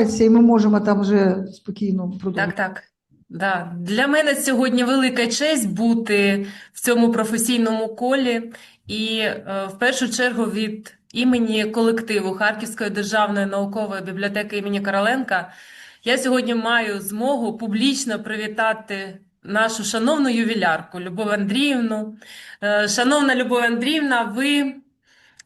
і ми можемо там вже спокійно продовжувати. Так, так. Да. Для мене сьогодні велика честь бути в цьому професійному колі і е, в першу чергу від імені колективу Харківської державної наукової бібліотеки імені Короленка я сьогодні маю змогу публічно привітати нашу шановну ювілярку Любов Андріївну. Е, Шановна Любов Андріївна, ви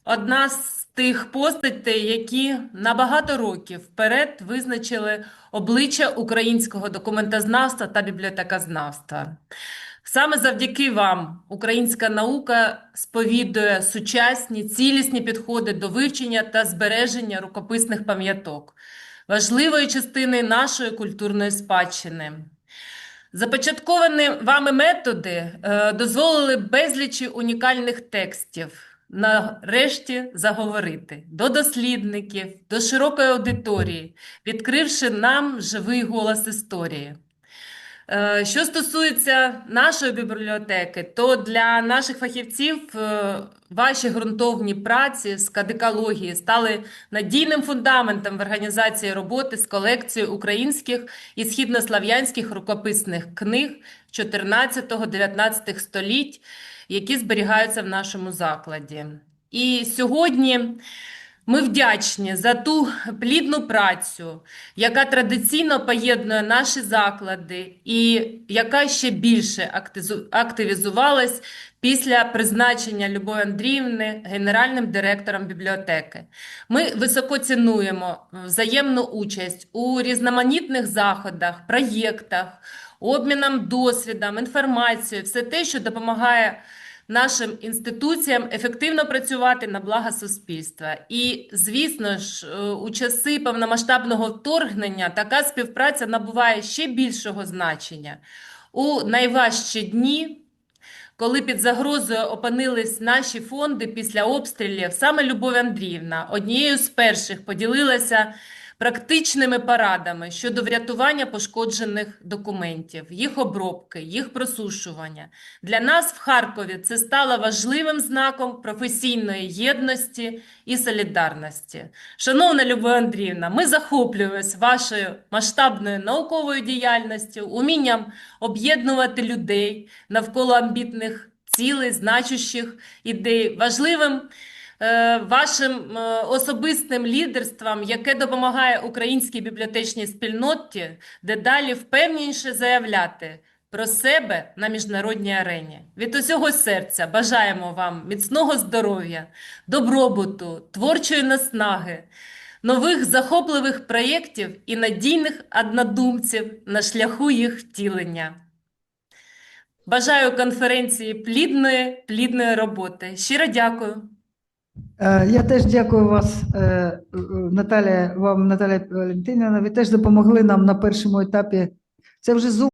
одна з тих постатей, які на багато років вперед визначили обличчя українського документознавства та бібліотекознавства. Саме завдяки вам українська наука сповідує сучасні цілісні підходи до вивчення та збереження рукописних пам'яток, важливої частини нашої культурної спадщини. Започатковані вами методи е, дозволили безлічі унікальних текстів нарешті заговорити до дослідників, до широкої аудиторії, відкривши нам живий голос історії. Е, Що стосується нашої бібліотеки, то для наших фахівців е, ваші ґрунтовні праці з кадикології стали надійним фундаментом в організації роботи з колекцією українських і східнослав'янських рукописних книг 14-19 століть, які зберігаються в нашому закладі. І сьогодні ми вдячні за ту плідну працю, яка традиційно поєднує наші заклади і яка ще більше активізувалась після призначення Любові Андріївни генеральним директором бібліотеки. Ми високо цінуємо взаємну участь у різноманітних заходах, проєктах, обміном досвідом, інформацією, все те, що допомагає нашим інституціям ефективно працювати на благо суспільства. І, звісно ж, е, у часи повномасштабного вторгнення така співпраця набуває ще більшого значення. У найважчі дні, коли під загрозою опинились наші фонди після обстрілів, саме Любов Андріївна однією з перших поділилася практичними порадами щодо врятування пошкоджених документів, їх обробки, їх просушування. Для нас в Харкові це стало важливим знаком професійної єдності і солідарності. Шановна Любов Андріївна, ми захоплюємось вашою масштабною науковою діяльністю, умінням об'єднувати людей навколо амбітних цілей, значущих ідей, важливим вашим е, особистим лідерством, яке допомагає українській бібліотечній спільноті дедалі впевненіше заявляти про себе на міжнародній арені. Від усього серця бажаємо вам міцного здоров'я, добробуту, творчої наснаги, нових захопливих проєктів і надійних однодумців на шляху їх втілення. Бажаю конференції плідної, плідної роботи. Щиро дякую. Е, Я теж дякую вас, е, Наталія, вам, Наталія Валентинівна. Ви теж допомогли нам на першому етапі. Це вже Zoom